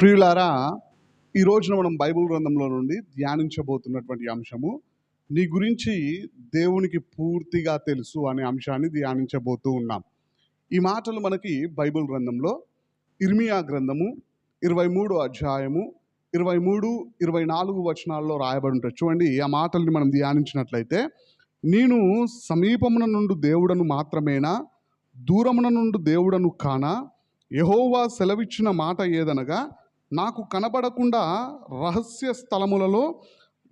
ప్రియులారా ఈ రోజున మనం బైబిల్ గ్రంథంలో నుండి ధ్యానించబోతున్నటువంటి అంశము నీ గురించి దేవునికి పూర్తిగా తెలుసు అనే అంశాన్ని ధ్యానించబోతూ ఉన్నాం. ఈ మాటలు మనకి బైబిల్ గ్రంథంలో ఇర్మియా గ్రంథము ఇరవై మూడు అధ్యాయము ఇరవై మూడు ఇరవై నాలుగు వచనాల్లో రాయబడి ఉంటుంది. చూడండి ఆ మాటల్ని మనం ధ్యానించినట్లయితే నేను సమీపమున నుండి దేవుడను మాత్రమేనా దూరమున నుండి దేవుడను కానా యహోవా సెలవిచ్చిన మాట ఏదనగా నాకు కనబడకుండా రహస్య స్థలములలో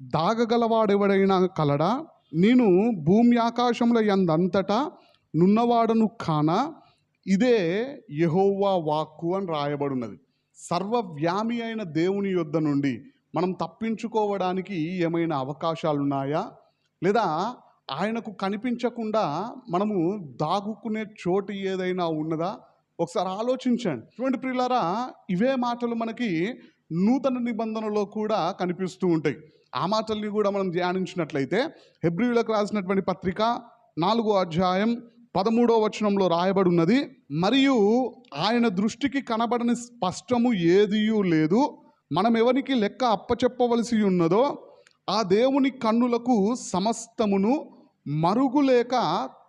దాగగలవాడెవడైనా కలడా? నేను భూమి ఆకాశముల ఎందంతటా నున్నవాడను కానా? ఇదే యహోవా వాక్కు అని రాయబడున్నది. సర్వవ్యామి అయిన దేవుని యొద్ద నుండి మనం తప్పించుకోవడానికి ఏమైనా అవకాశాలు ఉన్నాయా లేదా ఆయనకు కనిపించకుండా మనము దాగుకునే చోటు ఏదైనా ఉన్నదా? ఒకసారి ఆలోచించండి. చూడండి ప్రియులారా ఇవే మాటలు మనకి నూతన నిబంధనలో కూడా కనిపిస్తూ ఉంటాయి. ఆ మాటల్ని కూడా మనం ధ్యానించినట్లయితే హెబ్రియులకు రాసినటువంటి పత్రిక నాలుగో అధ్యాయం పదమూడో వచనంలో రాయబడి ఉన్నది మరియు ఆయన దృష్టికి కనబడని స్పష్టము ఏదియూ లేదు. మనం ఎవరికి లెక్క అప్పచెప్పవలసి ఉన్నదో ఆ దేవుని కన్నులకు సమస్తమును మరుగులేక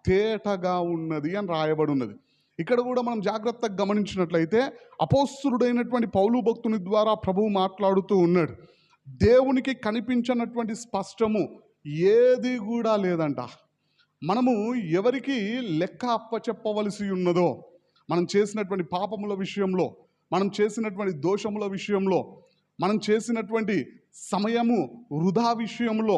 తేటగా ఉన్నది అని రాయబడి ఉన్నది ఇక్కడ కూడా మనం జాగ్రత్తగా గమనించినట్లయితే అపోస్తుడైనటువంటి పౌలు భక్తుని ద్వారా ప్రభువు మాట్లాడుతూ ఉన్నాడు. దేవునికి కనిపించినటువంటి స్పష్టము ఏది కూడా లేదంట. మనము ఎవరికి లెక్క అప్పచెప్పవలసి ఉన్నదో మనం చేసినటువంటి పాపముల విషయంలో మనం చేసినటువంటి దోషముల విషయంలో మనం చేసినటువంటి సమయము వృధా విషయంలో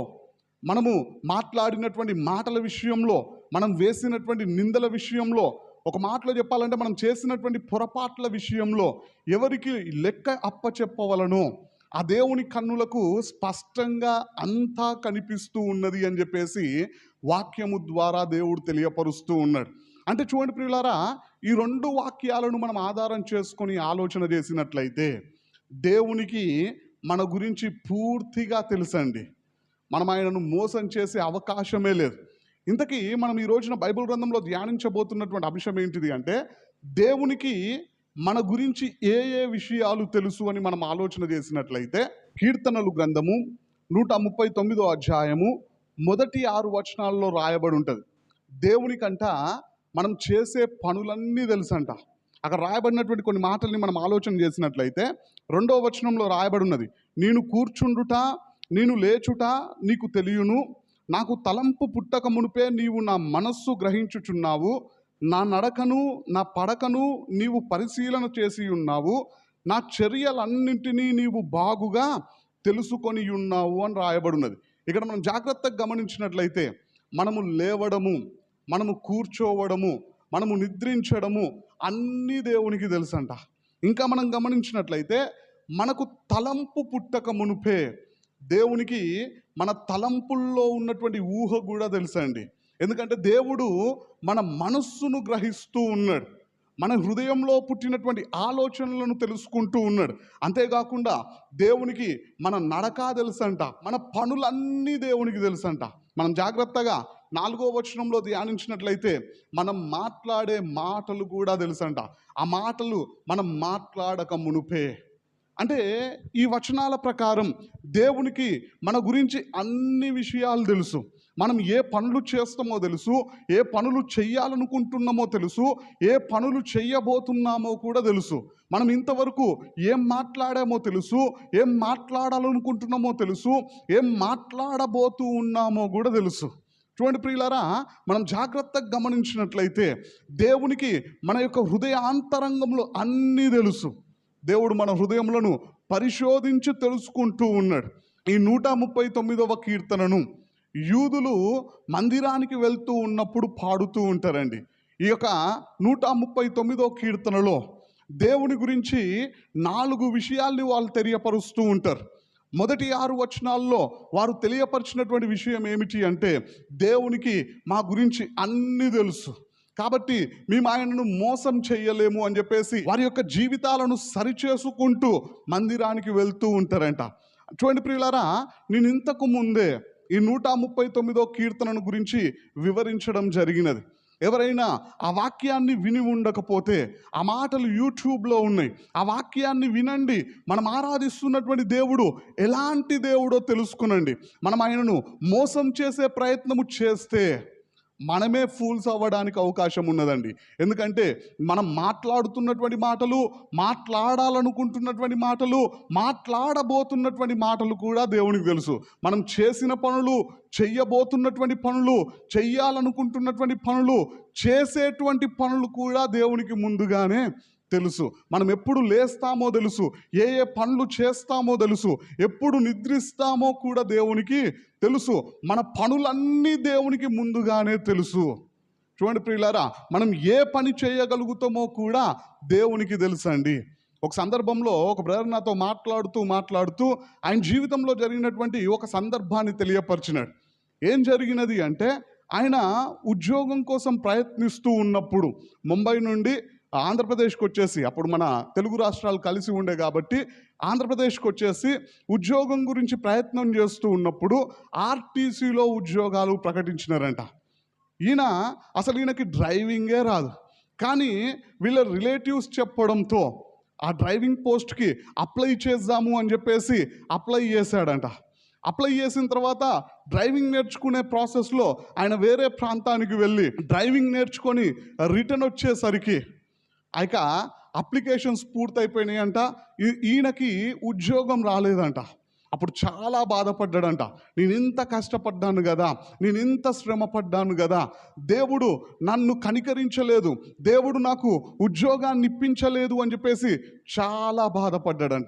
మనము మాట్లాడినటువంటి మాటల విషయంలో మనం వేసినటువంటి నిందల విషయంలో ఒక మాటలో చెప్పాలంటే మనం చేసినటువంటి పొరపాట్ల విషయంలో ఎవరికి లెక్క అప్పచెప్పవలనో ఆ దేవుని కన్నులకు స్పష్టంగా అంతా కనిపిస్తూ ఉన్నది అని చెప్పేసి వాక్యము ద్వారా దేవుడు తెలియపరుస్తూ ఉన్నాడు. అంటే చూడండి ప్రియులారా ఈ రెండు వాక్యాలను మనం ఆధారం చేసుకొని ఆలోచన చేసినట్లయితే దేవునికి మన గురించి పూర్తిగా తెలుసండి. మనం ఆయనను మోసం చేసే అవకాశమే లేదు. ఇంతకీ మనం ఈ రోజున బైబిల్ గ్రంథంలో ధ్యానించబోతున్నటువంటి అంశం ఏంటిది అంటే దేవునికి మన గురించి ఏ ఏ విషయాలు తెలుసు అని మనం ఆలోచన చేసినట్లయితే కీర్తనలు గ్రంథము నూట ముప్పై తొమ్మిదో అధ్యాయము మొదటి ఆరు వచనాల్లో రాయబడి ఉంటుంది. దేవునికంట మనం చేసే పనులన్నీ తెలుసంట. అక్కడ రాయబడినటువంటి కొన్ని మాటల్ని మనం ఆలోచన చేసినట్లయితే రెండో వచనంలో రాయబడి ఉన్నది నేను కూర్చుండుట నేను లేచుట నీకు తెలియను నాకు తలంపు పుట్టక మునిపే నీవు నా మనస్సు గ్రహించుచున్నావు. నా నడకను నా పడకను నీవు పరిశీలన చేసి ఉన్నావు. నా చర్యలన్నింటినీ నీవు బాగుగా తెలుసుకొని ఉన్నావు అని రాయబడినది. ఇక్కడ మనం జాగ్రత్తగా గమనించినట్లయితే మనము లేవడము మనము కూర్చోవడము మనము నిద్రించడము అన్నీ దేవునికి తెలుసంట. ఇంకా మనం గమనించినట్లయితే మనకు తలంపు పుట్టక మునుపే దేవునికి మన తలంపుల్లో ఉన్నటువంటి ఊహ కూడా తెలుసండి ఎందుకంటే దేవుడు మన మనస్సును గ్రహిస్తూ ఉన్నాడు. మన హృదయంలో పుట్టినటువంటి ఆలోచనలను తెలుసుకుంటూ ఉన్నాడు. అంతేకాకుండా దేవునికి మన నడక తెలుసంట మన పనులన్నీ దేవునికి తెలుసంట. మనం జాగ్రత్తగా నాలుగో వచనంలో ధ్యానించినట్లయితే మనం మాట్లాడే మాటలు కూడా తెలుసంట. ఆ మాటలు మనం మాట్లాడక మునుపే. అంటే ఈ వచనాల ప్రకారం దేవునికి మన గురించి అన్ని విషయాలు తెలుసు. మనం ఏ పనులు చేస్తామో తెలుసు ఏ పనులు చెయ్యాలనుకుంటున్నామో తెలుసు ఏ పనులు చెయ్యబోతున్నామో కూడా తెలుసు. మనం ఇంతవరకు ఏం మాట్లాడామో తెలుసు ఏం మాట్లాడాలనుకుంటున్నామో తెలుసు ఏం మాట్లాడబోతూ ఉన్నామో కూడా తెలుసు. చూడండి ప్రియులారా మనం జాగ్రత్తగా గమనించినట్లయితే దేవునికి మన యొక్క హృదయాంతరంగంలో అన్నీ తెలుసు. దేవుడు మన హృదయములను పరిశోధించి తెలుసుకుంటూ ఉన్నాడు. ఈ నూట ముప్పై తొమ్మిదవ కీర్తనను యూదులు మందిరానికి వెళ్తూ ఉన్నప్పుడు పాడుతూ ఉంటారండి. ఈ యొక్క నూట ముప్పై తొమ్మిదో కీర్తనలో దేవుని గురించి నాలుగు విషయాల్ని వాళ్ళు తెలియపరుస్తూ ఉంటారు. మొదటి ఆరు వచనాల్లో వారు తెలియపరిచినటువంటి విషయం ఏమిటి అంటే దేవునికి మా గురించి అన్నీ తెలుసు. కాబట్టి మేము ఆయనను మోసం చేయలేము అని చెప్పేసి వారి యొక్క జీవితాలను సరిచేసుకుంటూ మందిరానికి వెళ్తూ ఉంటారంట. చూడండి ప్రియులారా నేను ఇంతకు ముందే ఈ నూట ముప్పై తొమ్మిదో కీర్తనను గురించి వివరించడం జరిగినది. ఎవరైనా ఆ వాక్యాన్ని విని ఉండకపోతే ఆ మాటలు యూట్యూబ్లో ఉన్నాయి. ఆ వాక్యాన్ని వినండి. మనం ఆరాధిస్తున్నటువంటి దేవుడు ఎలాంటి దేవుడో తెలుసుకునండి. మనం ఆయనను మోసం చేసే ప్రయత్నము చేస్తే మనమే ఫూల్స్ అవ్వడానికి అవకాశం ఉన్నదండి. ఎందుకంటే మనం మాట్లాడుతున్నటువంటి మాటలు మాట్లాడాలనుకుంటున్నటువంటి మాటలు మాట్లాడబోతున్నటువంటి మాటలు కూడా దేవునికి తెలుసు. మనం చేసిన పనులు చెయ్యబోతున్నటువంటి పనులు చెయ్యాలనుకుంటున్నటువంటి పనులు చేసేటువంటి పనులు కూడా దేవునికి ముందుగానే తెలుసు. మనం ఎప్పుడు లేస్తామో తెలుసు. ఏ ఏ పనులు చేస్తామో తెలుసు. ఎప్పుడు నిద్రిస్తామో కూడా దేవునికి తెలుసు. మన పనులన్నీ దేవునికి ముందుగానే తెలుసు. చూడండి ప్రియులారా మనం ఏ పని చేయగలుగుతామో కూడా దేవునికి తెలుసండి. ఒక సందర్భంలో ఒక బ్రదర్ నాతో మాట్లాడుతూ మాట్లాడుతూ ఆయన జీవితంలో జరిగినటువంటి ఒక సందర్భాన్ని తెలియపరిచినాడు. ఏం జరిగినది అంటే ఆయన ఉద్యోగం కోసం ప్రయత్నిస్తూ ఉన్నప్పుడు ముంబై నుండి ఆంధ్రప్రదేశ్కి వచ్చేసి అప్పుడు మన తెలుగు రాష్ట్రాలు కలిసి ఉండే కాబట్టి ఆంధ్రప్రదేశ్కి వచ్చేసి ఉద్యోగం గురించి ప్రయత్నం చేస్తూ ఉన్నప్పుడు ఆర్టీసీలో ఉద్యోగాలు ప్రకటించినారంట. ఈయన అసలు ఈయనకి డ్రైవింగే రాదు. కానీ వీళ్ళ రిలేటివ్స్ చెప్పడంతో ఆ డ్రైవింగ్ పోస్ట్కి అప్లై చేద్దాము అని చెప్పేసి అప్లై చేశాడంట. అప్లై చేసిన తర్వాత డ్రైవింగ్ నేర్చుకునే ప్రాసెస్లో ఆయన వేరే ప్రాంతానికి వెళ్ళి డ్రైవింగ్ నేర్చుకొని రిటర్న్ వచ్చేసరికి ఇక అప్లికేషన్స్ పూర్తయిపోయినాయి అంట ఈ- ఈయనకి ఉద్యోగం రాలేదంట. అప్పుడు చాలా బాధపడ్డాడంట. నేను ఇంత కష్టపడ్డాను కదా నేను ఇంత శ్రమ పడ్డాను కదా దేవుడు నన్ను కనికరించలేదు దేవుడు నాకు ఉద్యోగాన్ని ఇప్పించలేదు అని చెప్పేసి చాలా బాధపడ్డాడంట.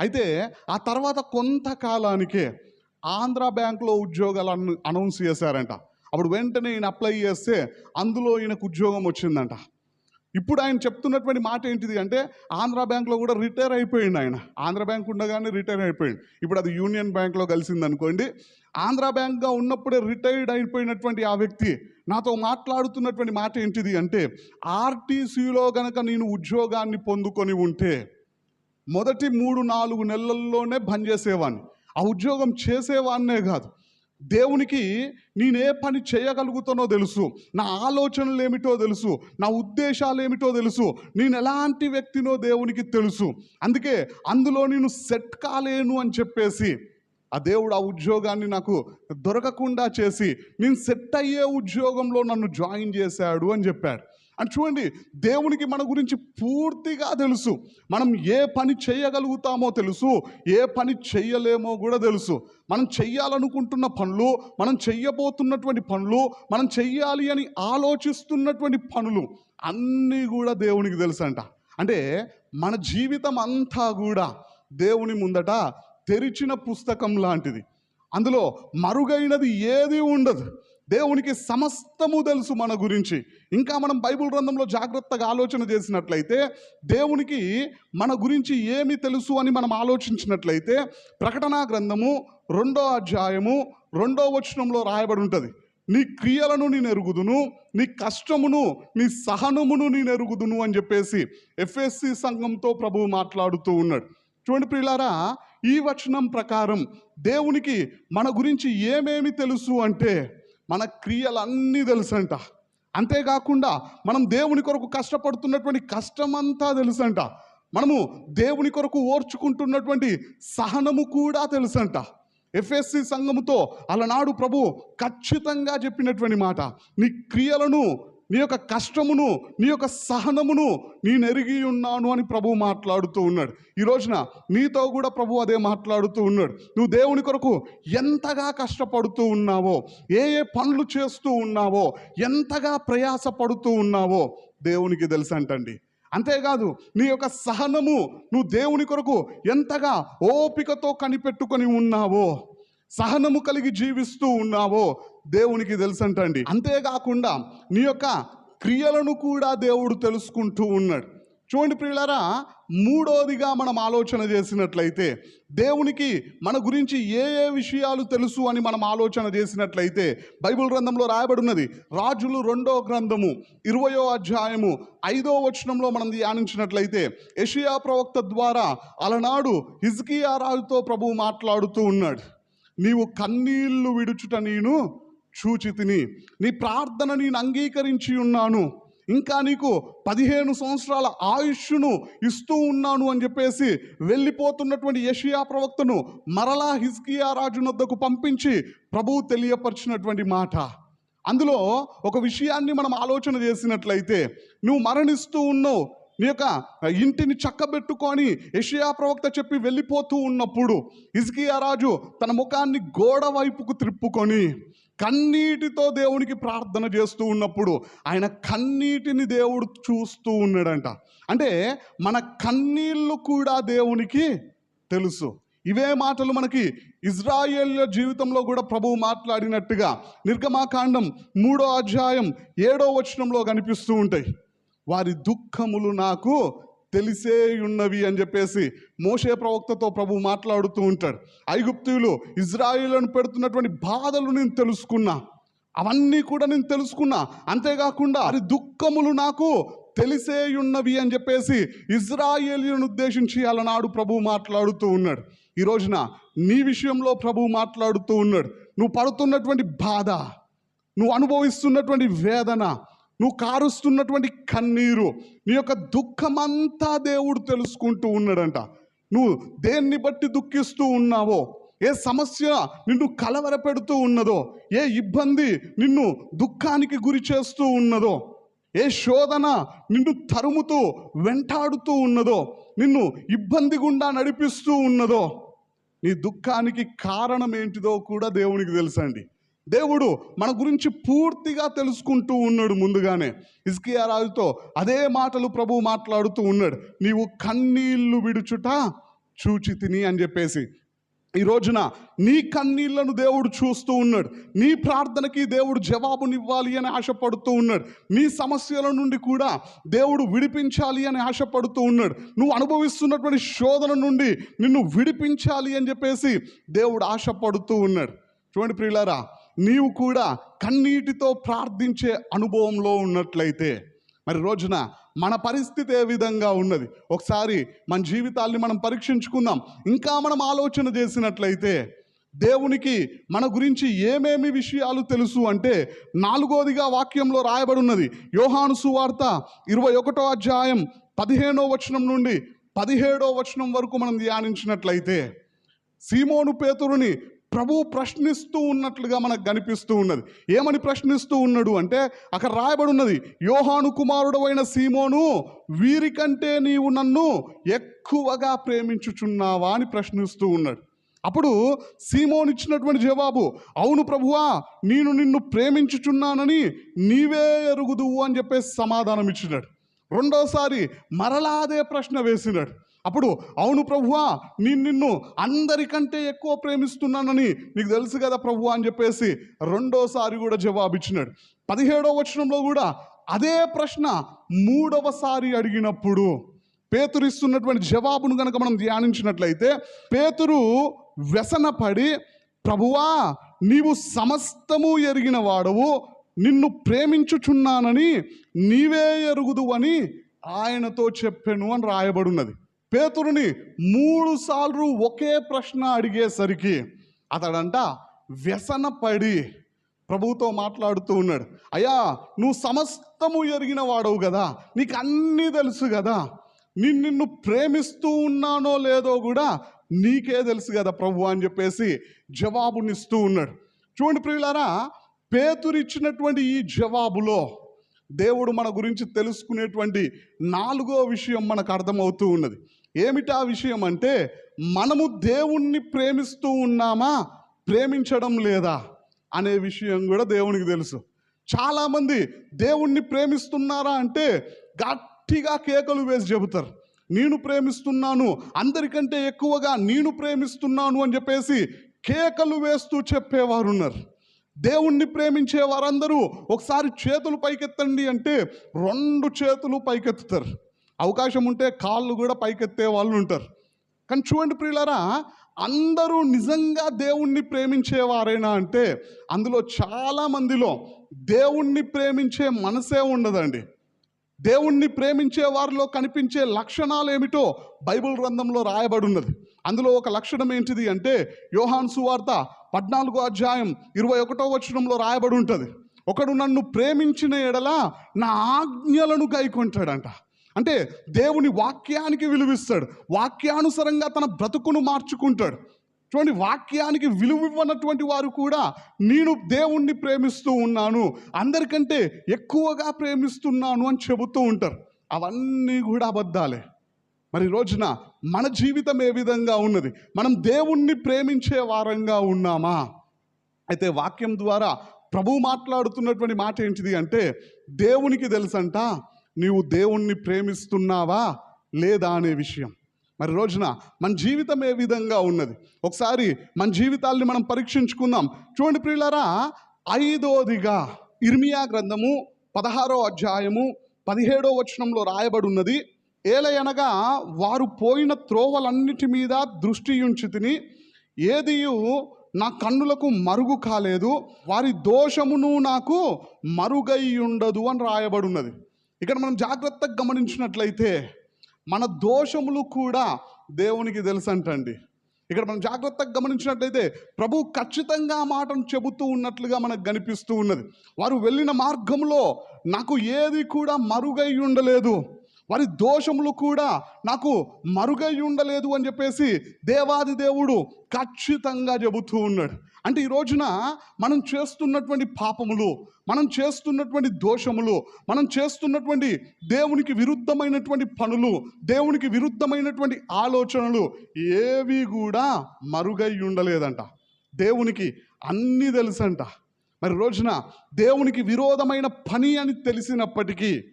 అయితే ఆ తర్వాత కొంతకాలానికే ఆంధ్ర బ్యాంక్లో ఉద్యోగాలు అనౌన్స్ చేశారంట. అప్పుడు వెంటనే ఈయన అప్లై చేస్తే అందులో ఈయనకు ఉద్యోగం వచ్చిందంట. ఇప్పుడు ఆయన చెప్తున్నటువంటి మాట ఏంటిది అంటే ఆంధ్ర బ్యాంక్లో కూడా రిటైర్ అయిపోయింది ఆయన. ఆంధ్ర బ్యాంక్ ఉండగానే రిటైర్ అయిపోయింది ఇప్పుడు అది యూనియన్ బ్యాంక్లో కలిసింది అనుకోండి ఆంధ్ర బ్యాంక్గా ఉన్నప్పుడే రిటైర్డ్ అయిపోయినటువంటి ఆ వ్యక్తి నాతో మాట్లాడుతున్నటువంటి మాట ఏంటిది అంటే ఆర్టీసీలో గనక నేను ఉద్యోగాన్ని పొందుకొని ఉంటే మొదటి మూడు నాలుగు నెలల్లోనే బంద్ చేసేవాడిని ఆ ఉద్యోగం చేసేవాన్నే కాదు. దేవునికి నేనే పని చేయగలుగుతానో తెలుసు. నా ఆలోచనలు ఏమిటో తెలుసు. నా ఉద్దేశాలు ఏమిటో తెలుసు. నేను ఎలాంటి వ్యక్తినో దేవునికి తెలుసు. అందుకే అందులో నేను సెట్ కాలేను అని చెప్పేసి ఆ దేవుడు ఆ ఉద్యోగాన్ని నాకు దొరకకుండా చేసి నేను సెట్ అయ్యే ఉద్యోగంలో నన్ను జాయిన్ చేశాడు అని చెప్పాడు అని చూడండి దేవునికి మన గురించి పూర్తిగా తెలుసు. మనం ఏ పని చేయగలుగుతామో తెలుసు ఏ పని చెయ్యలేమో కూడా తెలుసు. మనం చెయ్యాలనుకుంటున్న పనులు మనం చెయ్యబోతున్నటువంటి పనులు మనం చెయ్యాలి అని ఆలోచిస్తున్నటువంటి పనులు అన్నీ కూడా దేవునికి తెలుసు అంట అంటే మన జీవితం అంతా కూడా దేవుని ముందట తెరిచిన పుస్తకం లాంటిది. అందులో మరుగైనది ఏది ఉండదు. దేవునికి సమస్తము తెలుసు మన గురించి. ఇంకా మనం బైబిల్ గ్రంథంలో జాగ్రత్తగా ఆలోచన చేసినట్లయితే దేవునికి మన గురించి ఏమి తెలుసు అని మనం ఆలోచించినట్లయితే ప్రకటనా గ్రంథము రెండో అధ్యాయము రెండో వచనంలో రాయబడి ఉంటుంది. నీ క్రియలను నేను ఎరుగుదును నీ కష్టమును నీ సహనమును నేను ఎరుగుదును అని చెప్పేసి ఎఫ్ఎస్సి సంఘంతో ప్రభువు మాట్లాడుతూ ఉన్నాడు. చూడండి ప్రియులారా ఈ వచనం ప్రకారం దేవునికి మన గురించి ఏమేమి తెలుసు అంటే మన క్రియలన్నీ తెలుసంట. అంతేకాకుండా మనం దేవుని కొరకు కష్టపడుతున్నటువంటి కష్టమంతా తెలుసంట. మనము దేవుని కొరకు ఓర్చుకుంటున్నటువంటి సహనము కూడా తెలుసంట. ఎఫ్ఎస్సి సంఘముతో అలనాడు ప్రభు ఖచ్చితంగా చెప్పినటువంటి మాట. నీ క్రియలను నీ యొక్క కష్టమును నీ యొక్క సహనమును నేను ఎరిగి ఉన్నాను అని ప్రభు మాట్లాడుతూ ఉన్నాడు. ఈ రోజున నీతో కూడా ప్రభు అదే మాట్లాడుతూ ఉన్నాడు. నువ్వు దేవుని కొరకు ఎంతగా కష్టపడుతూ ఉన్నావో ఏ ఏ పనులు చేస్తూ ఉన్నావో ఎంతగా ప్రయాసపడుతూ ఉన్నావో దేవునికి తెలుసు అంటండి. అంతేకాదు నీ యొక్క సహనము నువ్వు దేవుని కొరకు ఎంతగా ఓపికతో కనిపెట్టుకొని ఉన్నావో సహనము కలిగి జీవిస్తూ ఉన్నావో దేవునికి తెలుసంటండి. అంతేకాకుండా నీ యొక్క క్రియలను కూడా దేవుడు తెలుసుకుంటూ ఉన్నాడు. చూడండి ప్రియులరా మూడోదిగా మనం ఆలోచన చేసినట్లయితే దేవునికి మన గురించి ఏ ఏ విషయాలు తెలుసు అని మనం ఆలోచన చేసినట్లయితే బైబిల్ గ్రంథంలో రాయబడి ఉన్నది రాజులు రెండో గ్రంథము ఇరవయో అధ్యాయము ఐదో వచనంలో మనం ధ్యానించినట్లయితే ఏషియా ప్రవక్త ద్వారా అలనాడు హిజ్కియా రాజుతో ప్రభువు మాట్లాడుతూ ఉన్నాడు. నీవు కన్నీళ్ళు విడుచుట నేను చూచితిని నీ ప్రార్థన నేను అంగీకరించి ఉన్నాను. ఇంకా నీకు పదిహేను సంవత్సరాల ఆయుష్ను ఇస్తూ ఉన్నాను అని చెప్పేసి వెళ్ళిపోతున్నటువంటి యషియా ప్రవక్తను మరలా హిజ్కియా రాజు వద్దకు పంపించి ప్రభువు తెలియపరిచినటువంటి మాట. అందులో ఒక విషయాన్ని మనం ఆలోచన చేసినట్లయితే నువ్వు మరణిస్తూ ఉన్నావు నీ యొక్క ఇంటిని చక్కబెట్టుకొని యషియా ప్రవక్త చెప్పి వెళ్ళిపోతూ ఉన్నప్పుడు ఇజ్కియా రాజు తన ముఖాన్ని గోడ వైపుకు త్రిప్పుకొని కన్నీటితో దేవునికి ప్రార్థన చేస్తూ ఉన్నప్పుడు ఆయన కన్నీటిని దేవుడు చూస్తూ ఉన్నాడంట. అంటే మన కన్నీళ్ళు కూడా దేవునికి తెలుసు. ఇవే మాటలు మనకి ఇజ్రాయేల్ జీవితంలో కూడా ప్రభువు మాట్లాడినట్టుగా నిర్గమాకాండం మూడో అధ్యాయం ఏడో వచనంలో కనిపిస్తూ ఉంటాయి. వారి దుఃఖములు నాకు తెలిసే ఉన్నవి అని చెప్పేసి మోషే ప్రవక్తతో ప్రభు మాట్లాడుతూ ఉంటాడు. ఐగుప్తులు ఇజ్రాయిలను పెడుతున్నటువంటి బాధలు నేను తెలుసుకున్నా. అవన్నీ కూడా నేను తెలుసుకున్నా. అంతేకాకుండా అది దుఃఖములు నాకు తెలిసే ఉన్నవి అని చెప్పేసి ఇజ్రాయేలీలను ఉద్దేశించి అలనాడు ప్రభు మాట్లాడుతూ ఉన్నాడు. ఈ రోజున నీ విషయంలో ప్రభు మాట్లాడుతూ ఉన్నాడు. నువ్వు పడుతున్నటువంటి బాధ నువ్వు అనుభవిస్తున్నటువంటి వేదన నువ్వు కారుస్తున్నటువంటి కన్నీరు నీ యొక్క దుఃఖమంతా దేవుడు తెలుసుకుంటూ ఉన్నాడంట. నువ్వు దేన్ని బట్టి దుఃఖిస్తూ ఉన్నావో ఏ సమస్య నిన్ను కలవరపెడుతూ ఉన్నదో ఏ ఇబ్బంది నిన్ను దుఃఖానికి గురి చేస్తూ ఉన్నదో ఏ శోధన నిన్ను తరుముతూ వెంటాడుతూ ఉన్నదో నిన్ను ఇబ్బంది గుండా నడిపిస్తూ ఉన్నదో నీ దుఃఖానికి కారణం ఏంటిదో కూడా దేవునికి తెలుసండి. దేవుడు మన గురించి పూర్తిగా తెలుసుకుంటూ ఉన్నాడు ముందుగానే. ఇస్కియా రాజుతో అదే మాటలు ప్రభు మాట్లాడుతూ ఉన్నాడు. నీవు కన్నీళ్ళు విడుచుట చూచి తిని అని చెప్పేసి. ఈ రోజున నీ కన్నీళ్ళను దేవుడు చూస్తూ ఉన్నాడు. నీ ప్రార్థనకి దేవుడు జవాబునివ్వాలి అని ఆశపడుతూ ఉన్నాడు. నీ సమస్యల నుండి కూడా దేవుడు విడిపించాలి అని ఆశపడుతూ ఉన్నాడు. నువ్వు అనుభవిస్తున్నటువంటి శోధన నుండి నిన్ను విడిపించాలి అని చెప్పేసి దేవుడు ఆశపడుతూ ఉన్నాడు. చూడండి ప్రియులారా నీవు కూడా కన్నీటితో ప్రార్థించే అనుభవంలో ఉన్నట్లయితే మరి రోజున మన పరిస్థితి ఏ విధంగా ఉన్నది? ఒకసారి మన జీవితాల్ని మనం పరీక్షించుకుందాం. ఇంకా మనం ఆలోచన చేసినట్లయితే దేవునికి మన గురించి ఏమేమి విషయాలు తెలుసు అంటే నాలుగోదిగా వాక్యంలో రాయబడి ఉన్నది యోహాను సువార్త ఇరవై ఒకటో అధ్యాయం పదిహేనో వచనం నుండి పదిహేడో వచనం వరకు మనం ధ్యానించినట్లయితే సీమోను పేతురుని ప్రభువు ప్రశ్నిస్తూ ఉన్నట్లుగా మనకు కనిపిస్తూ ఉన్నది. ఏమని ప్రశ్నిస్తూ ఉన్నాడు అంటే అక్కడ రాయబడి ఉన్నది యోహాను కుమారుడు అయిన సీమోను వీరికంటే నీవు నన్ను ఎక్కువగా ప్రేమించుచున్నావా అని ప్రశ్నిస్తూ ఉన్నాడు. అప్పుడు సీమోన్ ఇచ్చినటువంటి జవాబు అవును ప్రభువా నేను నిన్ను ప్రేమించుచున్నానని నీవే ఎరుగుదువు అని చెప్పేసి సమాధానం ఇచ్చినాడు రెండోసారి మరలా అదే ప్రశ్న వేసినాడు. అప్పుడు అవును ప్రభువా నేను నిన్ను అందరికంటే ఎక్కువ ప్రేమిస్తున్నానని నీకు తెలుసు కదా ప్రభువా అని చెప్పేసి రెండోసారి కూడా జవాబిచ్చినాడు. పదిహేడో వచనంలో కూడా అదే ప్రశ్న మూడవసారి అడిగినప్పుడు పేతురు ఇస్తున్నటువంటి జవాబును కనుక మనం ధ్యానించినట్లయితే పేతురు వ్యసనపడి ప్రభువా నీవు సమస్తము ఎరిగిన వాడవు నిన్ను ప్రేమించుచున్నానని నీవే ఎరుగుదు అని ఆయనతో చెప్పాను అని రాయబడున్నది. పేతురుని మూడు సార్లు ఒకే ప్రశ్న అడిగేసరికి అతడంట వ్యసనపడి ప్రభువుతో మాట్లాడుతూ ఉన్నాడు. అయ్యా నువ్వు సమస్తము ఎరిగిన వాడవు కదా నీకు అన్నీ తెలుసు కదా నేను నిన్ను ప్రేమిస్తూ ఉన్నానో లేదో కూడా నీకే తెలుసు కదా ప్రభు అని చెప్పేసి జవాబునిస్తూ ఉన్నాడు. చూడండి ప్రియులారా పేతురిచ్చినటువంటి ఈ జవాబులో దేవుడు మన గురించి తెలుసుకునేటువంటి నాలుగో విషయం మనకు అర్థమవుతూ ఉన్నది. ఏమిటా విషయం అంటే మనము దేవుణ్ణి ప్రేమిస్తూ ఉన్నామా? ప్రేమించడం లేదా? అనే విషయం కూడా దేవునికి తెలుసు. చాలామంది దేవుణ్ణి ప్రేమిస్తున్నారా అంటే గట్టిగా కేకలు వేసి చెబుతారు. నేను ప్రేమిస్తున్నాను అందరికంటే ఎక్కువగా నేను ప్రేమిస్తున్నాను అని చెప్పేసి కేకలు వేస్తూ చెప్పేవారు ఉన్నారు దేవుణ్ణి ప్రేమించే వారందరూ ఒకసారి చేతులు పైకెత్తండి అంటే రెండు చేతులు పైకెత్తుతారు. అవకాశం ఉంటే కాళ్ళు కూడా పైకెత్తే వాళ్ళు ఉంటారు. కానీ చూడండి ప్రియులరా అందరూ నిజంగా దేవుణ్ణి ప్రేమించేవారేనా అంటే అందులో చాలా మందిలో దేవుణ్ణి ప్రేమించే మనసే ఉండదండి. దేవుణ్ణి ప్రేమించే వారిలో కనిపించే లక్షణాలు ఏమిటో బైబిల్ గ్రంథంలో రాయబడి ఉన్నది అందులో ఒక లక్షణం ఏంటిది అంటే యోహాన్ సువార్త పద్నాలుగో అధ్యాయం ఇరవై ఒకటో వచనంలో రాయబడి ఉంటుంది. ఒకడు నన్ను ప్రేమించిన ఎడల నా ఆజ్ఞలను గైకొంటాడంట. అంటే దేవుని వాక్యానికి విలువిస్తాడు. వాక్యానుసారంగా తన బ్రతుకును మార్చుకుంటాడు. చూడండి వాక్యానికి విలువ ఇవ్వనటువంటి వారు కూడా నేను దేవుణ్ణి ప్రేమిస్తూ ఉన్నాను అందరికంటే ఎక్కువగా ప్రేమిస్తున్నాను అని చెబుతూ ఉంటారు. అవన్నీ కూడా అబద్ధాలే. మరి రోజున మన జీవితం ఏ విధంగా ఉన్నది? మనం దేవుణ్ణి ప్రేమించే వారంగా ఉన్నామా? అయితే వాక్యం ద్వారా ప్రభు మాట్లాడుతున్నటువంటి మాట ఏంటిది అంటే దేవునికి తెలుసంట నీవు దేవుణ్ణి ప్రేమిస్తున్నావా లేదా అనే విషయం. మరి రోజున మన జీవితం ఏ విధంగా ఉన్నది? ఒకసారి మన జీవితాల్ని మనం పరీక్షించుకుందాం. చూడండి ప్రియులరా ఐదోదిగా ఇర్మియా గ్రంథము పదహారో అధ్యాయము పదిహేడో వచనంలో రాయబడి ఉన్నది ఏలయనగా వారు పోయిన త్రోవలన్నిటి మీద దృష్టి ఉంచి తిని ఏదియు నా కన్నులకు మరుగు కాలేదు వారి దోషమును నాకు మరుగై ఉండదు అని రాయబడి ఉన్నది ఇక్కడ మనం జాగ్రత్తగా గమనించినట్లయితే మన దోషములు కూడా దేవునికి తెలుసంటండి. ఇక్కడ మనం జాగ్రత్తగా గమనించినట్లయితే ప్రభు ఖచ్చితంగా ఆ మాటను చెబుతూ ఉన్నట్లుగా మనకు కనిపిస్తూ ఉన్నది. వారు వెళ్ళిన మార్గంలో నాకు ఏది కూడా మరుగై ఉండలేదు. వారి దోషములు కూడా నాకు మరుగై ఉండలేదు అని చెప్పేసి దేవాది దేవుడు ఖచ్చితంగా చెబుతూ ఉన్నాడు. అంటే ఈ రోజున మనం చేస్తున్నటువంటి పాపములు మనం చేస్తున్నటువంటి దోషములు మనం చేస్తున్నటువంటి దేవునికి విరుద్ధమైనటువంటి పనులు దేవునికి విరుద్ధమైనటువంటి ఆలోచనలు ఏవి కూడా మరుగై ఉండలేదంట. దేవునికి అన్నీ తెలుసంట. మరి రోజున దేవునికి విరోధమైన పని అని తెలిసినప్పటికీ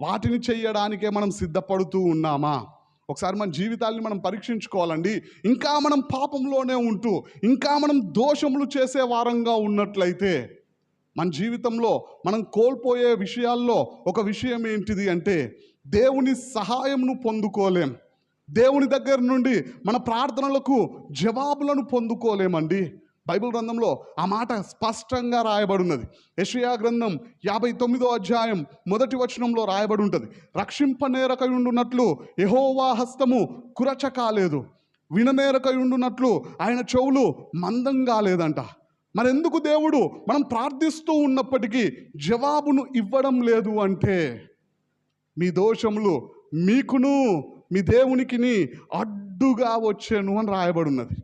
వాటిని చేయడానికే మనం సిద్ధపడుతూ ఉన్నామా? ఒకసారి మన జీవితాల్ని మనం పరీక్షించుకోవాలండి. ఇంకా మనం పాపంలోనే ఉంటూ ఇంకా మనం దోషములు చేసే వారంగా ఉన్నట్లయితే మన జీవితంలో మనం కోల్పోయే విషయాల్లో ఒక విషయం ఏంటిది అంటే దేవుని సహాయంను పొందుకోలేం. దేవుని దగ్గర నుండి మన ప్రార్థనలకు జవాబులను పొందుకోలేమండి. బైబిల్ గ్రంథంలో ఆ మాట స్పష్టంగా రాయబడి యెషయా గ్రంథం యాభై తొమ్మిదో అధ్యాయం మొదటి వచనంలో రాయబడి ఉంటుంది రక్షింపనేరకై ఉండునట్లు హస్తము కురచ కాలేదు. విననేరకై ఉండునట్లు ఆయన చెవులు మందం కాలేదంట. మరెందుకు దేవుడు మనం ప్రార్థిస్తూ ఉన్నప్పటికీ జవాబును ఇవ్వడం లేదు అంటే మీ దోషములు మీకును మీ దేవునికిని అడ్డుగా వచ్చాను అని రాయబడి ఉన్నది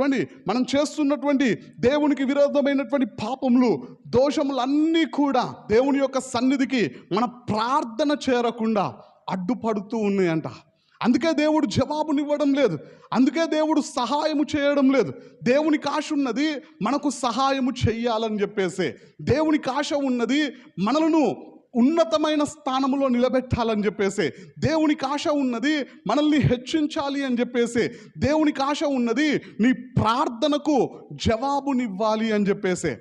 చూడండి మనం చేస్తున్నటువంటి దేవునికి విరోధమైనటువంటి పాపములు దోషములు అన్నీ కూడా దేవుని యొక్క సన్నిధికి మన ప్రార్థన చేరకుండా అడ్డుపడుతూ ఉన్నాయంట. అందుకే దేవుడు జవాబునివ్వడం లేదు. అందుకే దేవుడు సహాయము చేయడం లేదు. దేవునికి ఆశ ఉన్నది మనకు సహాయము చెయ్యాలని చెప్పేసి. దేవునికి ఆశ ఉన్నది మనలను ఉన్నతమైన స్థానంలో నిలబెట్టాలని చెప్పేసి దేవునికి ఆశ ఉన్నది మనల్ని హెచ్చించాలి అని చెప్పేసి దేవునికి ఆశ ఉన్నది నీ ప్రార్థనకు జవాబునివ్వాలి అని చెప్పేసి.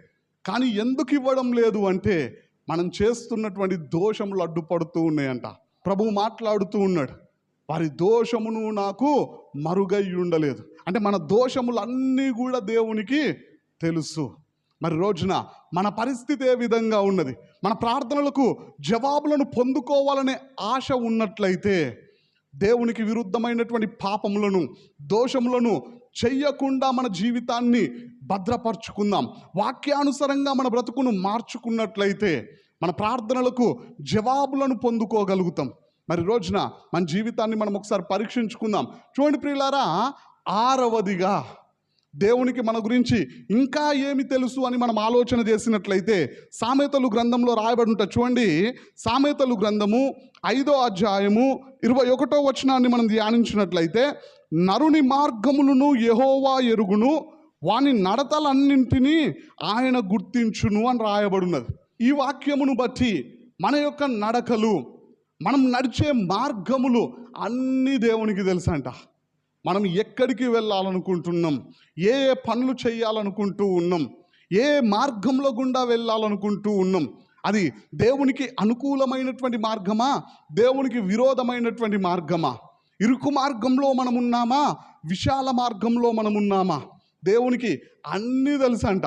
కానీ ఎందుకు ఇవ్వడం లేదు అంటే మనం చేస్తున్నటువంటి దోషములు అడ్డుపడుతూ ఉన్నాయంట. ప్రభు మాట్లాడుతూ ఉన్నాడు వారి దోషమును నాకు మరుగై ఉండలేదు. అంటే మన దోషములు అన్నీ కూడా దేవునికి తెలుసు. మరి రోజున మన పరిస్థితి ఏ విధంగా ఉన్నది? మన ప్రార్థనలకు జవాబులను పొందుకోవాలనే ఆశ ఉన్నట్లయితే దేవునికి విరుద్ధమైనటువంటి పాపములను దోషములను చెయ్యకుండా మన జీవితాన్ని భద్రపరుచుకుందాం. వాక్యానుసారంగా మన బ్రతుకును మార్చుకున్నట్లయితే మన ప్రార్థనలకు జవాబులను పొందుకోగలుగుతాం. మరి రోజున మన జీవితాన్ని మనం ఒకసారి పరీక్షించుకుందాం. చూడండి ప్రియులారా ఆరవదిగా దేవునికి మన గురించి ఇంకా ఏమి తెలుసు అని మనం ఆలోచన చేసినట్లయితే సామెతలు గ్రంథంలో రాయబడి ఉంటుంది చూడండి. సామెతలు గ్రంథము ఐదో అధ్యాయము ఇరవై ఒకటో వచనాన్ని మనం ధ్యానించినట్లయితే నరుని మార్గములను యహోవా ఎరుగును వాని నడతలన్నింటినీ ఆయన గుర్తించును అని రాయబడినది. ఈ వాక్యమును బట్టి మన యొక్క నడకలు మనం నడిచే మార్గములు అన్నీ దేవునికి తెలుసంట. మనం ఎక్కడికి వెళ్ళాలనుకుంటున్నాం? ఏ ఏ పనులు చేయాలనుకుంటూ ఉన్నాం? ఏ మార్గంలో గుండా వెళ్ళాలనుకుంటూ ఉన్నాం? అది దేవునికి అనుకూలమైనటువంటి మార్గమా? దేవునికి విరోధమైనటువంటి మార్గమా? ఇరుకు మార్గంలో మనం ఉన్నామా? విశాల మార్గంలో మనం ఉన్నామా? దేవునికి అన్నీ తెలుసంట.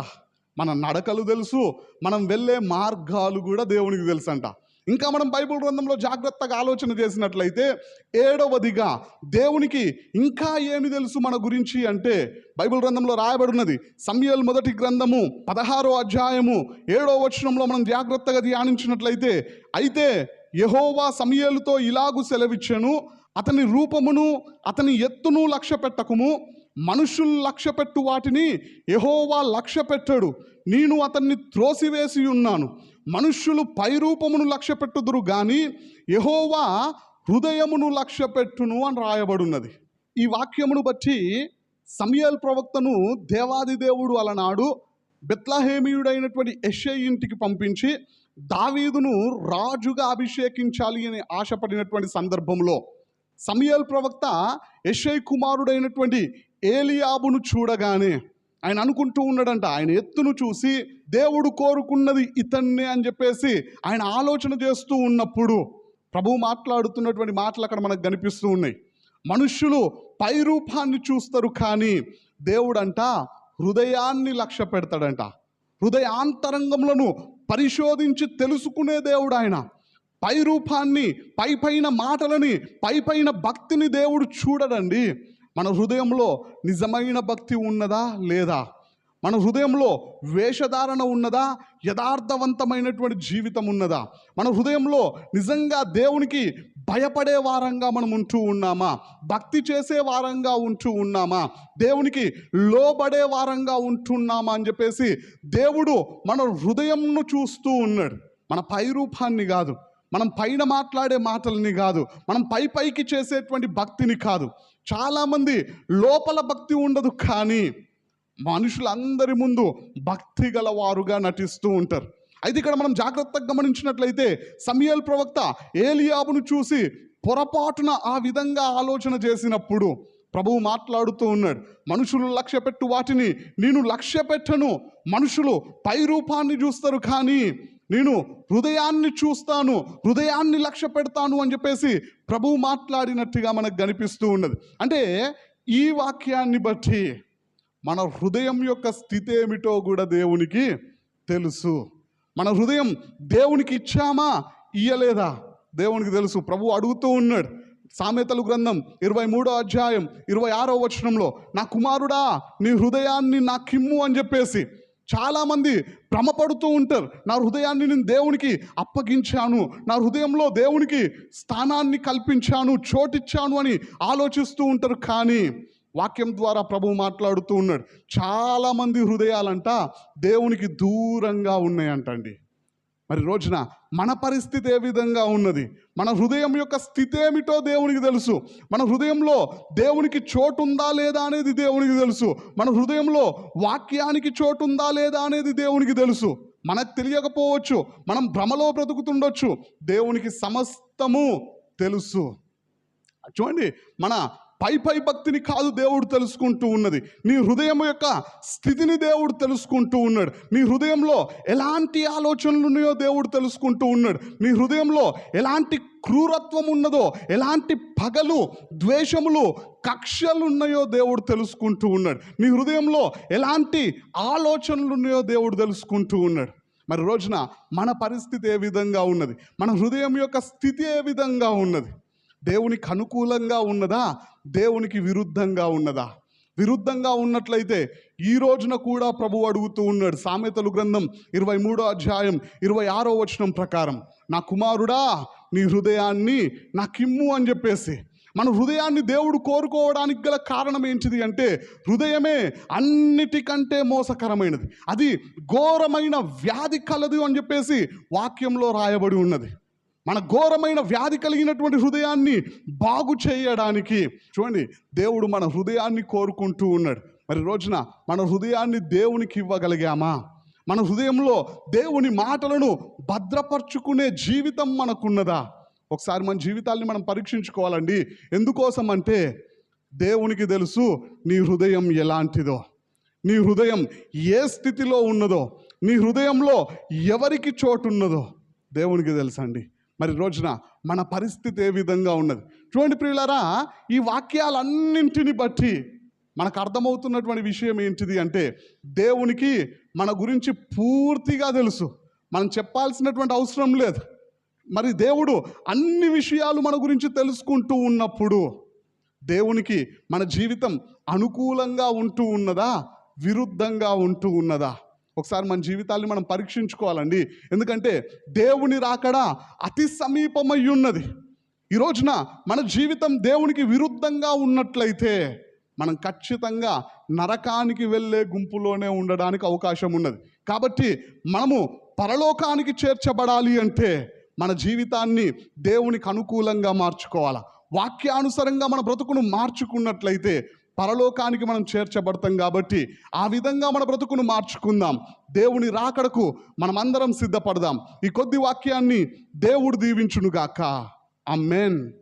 మన నడకలు తెలుసు. మనం వెళ్ళే మార్గాలు కూడా దేవునికి తెలుసంట. ఇంకా మనం బైబిల్ గ్రంథంలో జాగ్రత్తగా ఆలోచన చేసినట్లయితే ఏడవదిగా దేవునికి ఇంకా ఏమి తెలుసు మన గురించి అంటే బైబిల్ గ్రంథంలో రాయబడినది సమయల్ మొదటి గ్రంథము పదహారో అధ్యాయము ఏడో వచనంలో మనం జాగ్రత్తగా ధ్యానించినట్లయితే అయితే యహోవా సమయలతో ఇలాగు సెలవిచ్చెను అతని రూపమును అతని ఎత్తును లక్ష్య పెట్టకుము మనుషులు లక్ష్య పెట్టు వాటిని యహోవా లక్ష్య పెట్టాడు. నేను అతన్ని త్రోసివేసి ఉన్నాను. మనుష్యులు పైరూపమును లక్ష్యపెట్టుదురు కానీ యహోవా హృదయమును లక్ష్యపెట్టును అని రాయబడున్నది. ఈ వాక్యమును బట్టి సమయల్ ప్రవక్తను దేవాది దేవుడు అలనాడు బెత్లహేమియుడైనటువంటి ఎషే ఇంటికి పంపించి దావీదును రాజుగా అభిషేకించాలి అని ఆశపడినటువంటి సందర్భంలో సమయల్ ప్రవక్త యెషై కుమారుడైనటువంటి ఏలియాబును చూడగానే ఆయన అనుకుంటూ ఉన్నాడంట ఆయన ఎత్తును చూసి దేవుడు కోరుకున్నది ఇతన్నే అని చెప్పేసి ఆయన ఆలోచన చేస్తూ ఉన్నప్పుడు ప్రభువు మాట్లాడుతున్నటువంటి మాటలు అక్కడ మనకు కనిపిస్తూ ఉన్నాయి. మనుష్యులు పై రూపాన్ని చూస్తారు కానీ దేవుడంట హృదయాన్ని లక్ష్య పెడతాడంట. హృదయాంతరంగములను పరిశోధించి తెలుసుకునే దేవుడు ఆయన. పై రూపాన్ని పై పైన మాటలని పై పైన భక్తిని దేవుడు చూడడండి. మన హృదయంలో నిజమైన భక్తి ఉన్నదా లేదా? మన హృదయంలో వేషధారణ ఉన్నదా? యథార్థవంతమైనటువంటి జీవితం ఉన్నదా? మన హృదయంలో నిజంగా దేవునికి భయపడే వారంగా మనం ఉంటూ ఉన్నామా? భక్తి చేసే వారంగా ఉంటూ ఉన్నామా? దేవునికి లోబడే వారంగా ఉంటున్నామా అని చెప్పేసి దేవుడు మన హృదయంను చూస్తూ ఉన్నాడు. మన పై రూపాన్ని కాదు. మనం పైన మాట్లాడే మాటలని కాదు మనం పై పైకి చేసేటువంటి భక్తిని కాదు. చాలామంది లోపల భక్తి ఉండదు కానీ మనుషులందరి ముందు భక్తి గలవారుగా నటిస్తూ ఉంటారు. అయితే ఇక్కడ మనం జాగ్రత్తగా గమనించినట్లయితే సమయల్ ప్రవక్త ఏలియాబును చూసి పొరపాటున ఆ విధంగా ఆలోచన చేసినప్పుడు ప్రభువు మాట్లాడుతూ ఉన్నాడు. మనుషులు లక్ష్య పెట్టు వాటిని నేను లక్ష్య పెట్టను. మనుషులు పై రూపాన్ని చూస్తారు కానీ నేను హృదయాన్ని చూస్తాను హృదయాన్ని లక్ష్య పెడతాను అని చెప్పేసి ప్రభువు మాట్లాడినట్టుగా మనకు కనిపిస్తూ ఉన్నది. అంటే ఈ వాక్యాన్ని బట్టి మన హృదయం యొక్క స్థితి ఏమిటో కూడా దేవునికి తెలుసు. మన హృదయం దేవునికి ఇచ్చామా ఇయ్యలేదా? దేవునికి తెలుసు. ప్రభు అడుగుతూ ఉన్నాడు. సామెతలు గ్రంథం ఇరవై మూడో అధ్యాయం ఇరవై ఆరో వచనంలో నా కుమారుడా నీ హృదయాన్ని నా కిమ్ము అని చెప్పేసి చాలామంది భ్రమపడుతూ ఉంటారు. నా హృదయాన్ని నేను దేవునికి అప్పగించాను. నా హృదయంలో దేవునికి స్థానాన్ని కల్పించాను చోటిచ్చాను అని ఆలోచిస్తూ ఉంటారు. కానీ వాక్యం ద్వారా ప్రభు మాట్లాడుతూ ఉన్నాడు. చాలామంది హృదయాలంట దేవునికి దూరంగా ఉన్నాయంటండి. మరి రోజున మన పరిస్థితి ఏ విధంగా ఉన్నది? మన హృదయం యొక్క స్థితి ఏమిటో దేవునికి తెలుసు. మన హృదయంలో దేవునికి చోటు ఉందా లేదా అనేది దేవునికి తెలుసు. మన హృదయంలో వాక్యానికి చోటు ఉందా లేదా అనేది దేవునికి తెలుసు. మనకు తెలియకపోవచ్చు. మనం భ్రమలో బ్రతుకుతుండొచ్చు. దేవునికి సమస్తము తెలుసు. చూడండి మన పై పై భక్తిని కాదు దేవుడు తెలుసుకుంటూ ఉన్నది. నీ హృదయం యొక్క స్థితిని దేవుడు తెలుసుకుంటూ ఉన్నాడు. నీ హృదయంలో ఎలాంటి ఆలోచనలు ఉన్నాయో దేవుడు తెలుసుకుంటూ ఉన్నాడు. నీ హృదయంలో ఎలాంటి క్రూరత్వం ఉన్నదో ఎలాంటి పగలు ద్వేషములు కక్షలు ఉన్నాయో దేవుడు తెలుసుకుంటూ ఉన్నాడు. నీ హృదయంలో ఎలాంటి ఆలోచనలు ఉన్నాయో దేవుడు తెలుసుకుంటూ ఉన్నాడు. మరి రోజున మన పరిస్థితి ఏ విధంగా ఉన్నది? మన హృదయం యొక్క స్థితి ఏ విధంగా ఉన్నది? దేవునికి అనుకూలంగా ఉన్నదా? దేవునికి విరుద్ధంగా ఉన్నదా? విరుద్ధంగా ఉన్నట్లయితే ఈ రోజున కూడా ప్రభు అడుగుతూ ఉన్నాడు. సామెతలు గ్రంథం ఇరవై మూడో అధ్యాయం ఇరవై ఆరో వచనం ప్రకారం నా కుమారుడా నీ హృదయాన్ని నాకిమ్ము అని చెప్పేసి. మన హృదయాన్ని దేవుడు కోరుకోవడానికి గల కారణం ఏంటిది అంటే హృదయమే అన్నిటికంటే మోసకరమైనది. అది ఘోరమైన వ్యాధి కలదు అని చెప్పేసి వాక్యంలో రాయబడి ఉన్నది. మన ఘోరమైన వ్యాధి కలిగినటువంటి హృదయాన్ని బాగు చేయడానికి చూడండి దేవుడు మన హృదయాన్ని కోరుకుంటూ ఉన్నాడు. మరి రోజున మన హృదయాన్ని దేవునికి ఇవ్వగలిగామా? మన హృదయంలో దేవుని మాటలను భద్రపరుచుకునే జీవితం మనకున్నదా? ఒకసారి మన జీవితాల్ని మనం పరీక్షించుకోవాలండి. ఎందుకోసం అంటే దేవునికి తెలుసు నీ హృదయం ఎలాంటిదో నీ హృదయం ఏ స్థితిలో ఉన్నదో నీ హృదయంలో ఎవరికి చోటు ఉన్నదో దేవునికి తెలుసండి. మరి రోజున మన పరిస్థితి ఏ విధంగా ఉన్నది? చూడండి ప్రియులారా ఈ వాక్యాలన్నింటిని బట్టి మనకు అర్థమవుతున్నటువంటి విషయం ఏంటిది అంటే దేవునికి మన గురించి పూర్తిగా తెలుసు. మనం చెప్పాల్సినటువంటి అవసరం లేదు. మరి దేవుడు అన్ని విషయాలు మన గురించి తెలుసుకుంటూ ఉన్నప్పుడు దేవునికి మన జీవితం అనుకూలంగా ఉంటూ ఉన్నదా? విరుద్ధంగా ఉంటూ ఉన్నదా? ఒకసారి మన జీవితాన్ని మనం పరీక్షించుకోవాలండి. ఎందుకంటే దేవుని రాకడా అతి సమీపమై ఉన్నది. ఈ రోజున మన జీవితం దేవునికి విరుద్ధంగా ఉన్నట్లయితే మనం ఖచ్చితంగా నరకానికి వెళ్ళే గుంపులోనే ఉండడానికి అవకాశం ఉన్నది. కాబట్టి మనము పరలోకానికి చేర్చబడాలి అంటే మన జీవితాన్ని దేవునికి అనుకూలంగా మార్చుకోవాలా. వాక్యానుసారంగా మన బ్రతుకును మార్చుకున్నట్లయితే పరలోకానికి మనం చేర్చబడతాం కాబట్టి ఆ విధంగా మన బ్రతుకును మార్చుకుందాం. దేవుని రాకడకు మనమందరం సిద్ధపడదాం. ఈ కొద్ది వాక్యాన్ని దేవుడు దీవించునుగాక. అమ్మేన్